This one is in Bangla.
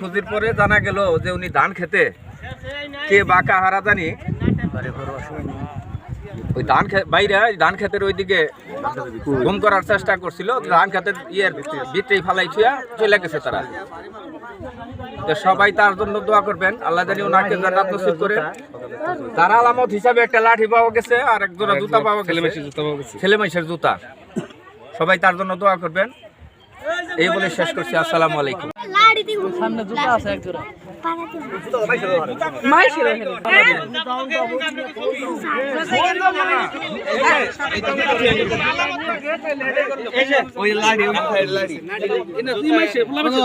খুঁজির পরে জানা গেল যে উনি ধান খেতে। কে বা কাহারা জানি। ওই ধান বাইরে ধান ক্ষেতের ওইদিকে ঘুম করার চেষ্টা করছিল। ধান ক্ষেতের ইয়ের ভিতরেই ফালাই ছুঁয়া চলে গেছে তারা। তো সবাই তার জন্য দোয়া করবেন। আল্লাহ জানি ওনাকে জান্নাত নসিব করে। তার আলামত হিসাবে একটা লাঠি পাওয়া গেছে আর এক জোড়া জুতা পাওয়া গেছে। ছেলে জুতা। সবাই তার জন্য দোয়া করবেন। এই বলে শেষ করছি। আসসালামু আলাইকুম। সামনে হ্যাঁ মানুষের